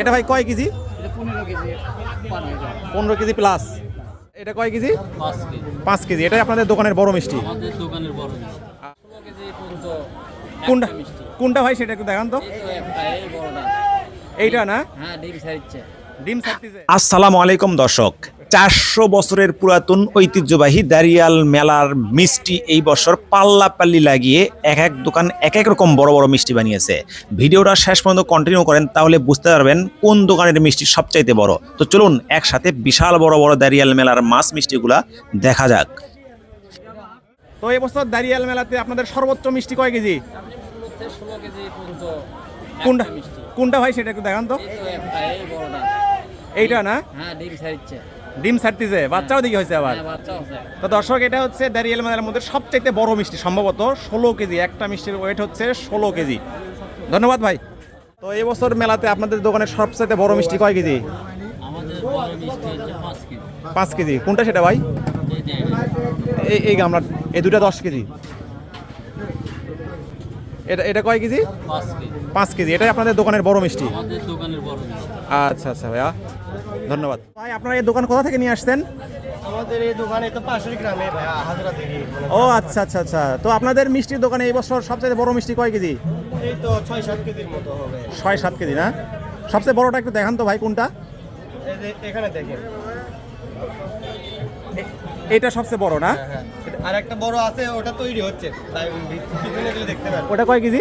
এটা ভাই কয় কেজি? পনেরো কেজি প্লাস এটা কয় কেজি? পাঁচ কেজি। এটাই আপনাদের দোকানের বড় মিষ্টি। আমাদের দোকানের বড় মিষ্টি। ষোলো কেজি পর্যন্ত কোনটা কোনটা ভাই সেটা একটু দেখান তো। এইটা না? হ্যাঁ ডিম সাইচ্ছে ডিম ছাড়তেছে। আসসালামু আলাইকুম দর্শক। চারশো বছরের পুরাতন ঐতিহ্যবাহী দারিয়াল মেলার মিষ্টি এই বছর পাল্লাপাল্লি লাগিয়ে এক এক দোকান এক এক রকম বড় বড় মিষ্টি বানিয়েছে। ভিডিওটা শেষ পর্যন্ত কন্টিনিউ করেন তাহলে বুঝতে পারবেন কোন দোকানের মিষ্টি সবচাইতে বড়। তো চলুন একসাথে বিশাল বড় বড় দারিয়াল মেলার মাছ মিষ্টিগুলা দেখা যাক। তো এবছর দারিয়াল মেলাতে আপনাদের সর্বোচ্চ মিষ্টি কয় কেজি? কোনটা কোনটা ভাই সেটা একটু দেখান তো। এই এই এইটা না? হ্যাঁ ডিম ডিম ছাড়তেছে বাচ্চাও দিকে হয়েছে আবার। হ্যাঁ তো দর্শক এটা হচ্ছে দারিয়াল মেলার মধ্যে সবচাইতে বড় মিষ্টি সম্ভবত ষোলো কেজি একটা মিষ্টির ওয়েট হচ্ছে ষোলো কেজি। ধন্যবাদ ভাই। তো এই বছর মেলাতে আপনাদের দোকানের সবচাইতে বড় মিষ্টি কয় কেজি? পাঁচ কেজি। কোনটা সেটা ভাই? এই এই গামলা এই দুটা দশ কেজি। এটা এটা কয় কেজি? পাঁচ কেজি। এটাই আপনাদের দোকানের বড় মিষ্টি? আমাদের দোকানের বড় মিষ্টি। আচ্ছা আচ্ছা ভাইয়া। ধন্যবাদ। ভাই আপনারা এই দোকান কোথা থেকে নিয়ে আসছেন? আমাদের এই দোকানে তো পাশের গ্রামে হাজরা থেকে। ও আচ্ছা আচ্ছা আচ্ছা। তো আপনাদের মিষ্টির দোকানে এই বছর সবচেয়ে বড় মিষ্টি কয় কেজি? এই তো ছয় সাত কেজির মতো হবে। ছয় সাত কেজি না? সবচেয়ে বড়টা একটু দেখান তো ভাই কোনটা? এই এখানে দেখেন। এটা সবচেয়ে বড় না? হ্যাঁ আর একটা বড় আছে ওটা তৈরি হচ্ছে। তাই দেখতে পারেন ওটা কয় কেজি?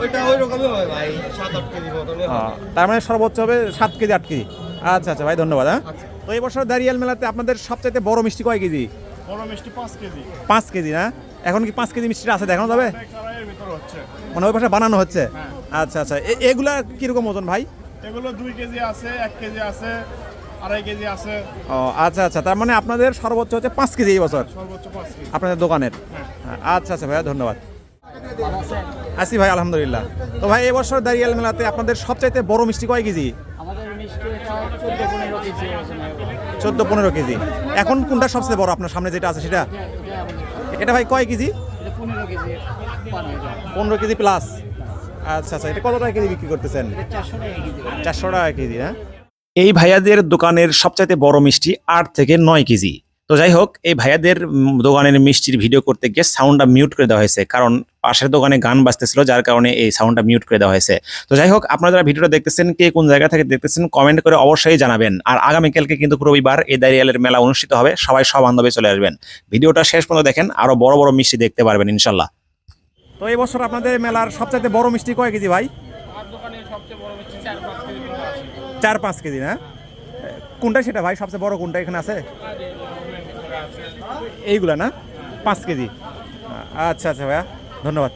ওইটা ওই রকমই হবে ভাই সাত আট কেজি মতনই তার মানে সর্বোচ্চ হবে সাত কেজি আট কেজি। আচ্ছা আচ্ছা ভাই ধন্যবাদ হ্যাঁ। আচ্ছা। তো এই বছর দারিয়াল মেলাতে আপনাদের সবচাইতে বড় মিষ্টি কয় কেজি? বড় মিষ্টি পাঁচ কেজি। পাঁচ কেজি না? এখন কি পাঁচ কেজি মিষ্টিটা আছে দেখানো যাবে? কড়াইয়ের ভিতর হচ্ছে। মানে ওই পাশে বানানো হচ্ছে? আচ্ছা আচ্ছা। এ- এগুলা কীরকম ওজন ভাই? এগুলো দুই কেজি আছে এক কেজি আছে আড়াই কেজি আছে। ও আচ্ছা আচ্ছা। তার মানে আপনাদের সর্বোচ্চ হচ্ছে পাঁচ কেজি এই বছর? সর্বোচ্চ পাঁচ কেজি। আপনাদের দোকানের? আচ্ছা আচ্ছা ভাইয়া ধন্যবাদ। আসি ভাই আলহামদুলিল্লাহ। তো ভাই এই বছর দারিয়াল মেলাতে আপনাদের সবচাইতে বড় মিষ্টি কয় কেজি? আমাদের চোদ্দ পনেরো কেজি এখন কোনটা সবচেয়ে বড় আপনার সামনে যেটা আছে সেটা? এটা ভাই কয় কেজি? পনেরো কেজি হয়ে প্লাস। আচ্ছা আচ্ছা। এটা কত টাকা কেজি বিক্রি করতেছেন? চারশো টাকা কেজি হ্যাঁ? এই ভাইয়াদের দোকানের সবচাইতে বড় মিষ্টি আট থেকে নয় কেজি। তো যাই হোক এই ভাইয়াদের দোকানের মিষ্টির ভিডিও করতে গিয়ে সাউন্ডটা মিউট করে দেওয়া হয়েছে, কারণ পাশের দোকানে গান বাজতেছিল, যার কারণে এই সাউন্ডটা মিউট করে দেওয়া হয়েছে। তো যাই হোক আপনারা যারা ভিডিওটা দেখতেছেন, কে কোন জায়গা থেকে দেখতেছেন কমেন্ট করে অবশ্যই জানাবেন। আর আগামীকালকে কিন্তু রবিবার এই দারিয়ালের মেলা অনুষ্ঠিত হবে, সবাই সব বান্ধবে চলে আসবেন। ভিডিওটা শেষ পর্যন্ত দেখেন, আরও বড় বড় মিষ্টি দেখতে পারবেন ইনশাল্লাহ তো এই বছর আপনাদের মেলার সবচাইতে বড় মিষ্টি কয় কেজি ভাই আমার দোকানে সবচেয়ে বড় মিষ্টি চার পাঁচ কেজি, না? কোনটা সেটা ভাই? সবচেয়ে বড় কোনটা এখানে আছে? এইগুলা, না? পাঁচ কেজি। আচ্ছা আচ্ছা ভাইয়া, ধন্যবাদ।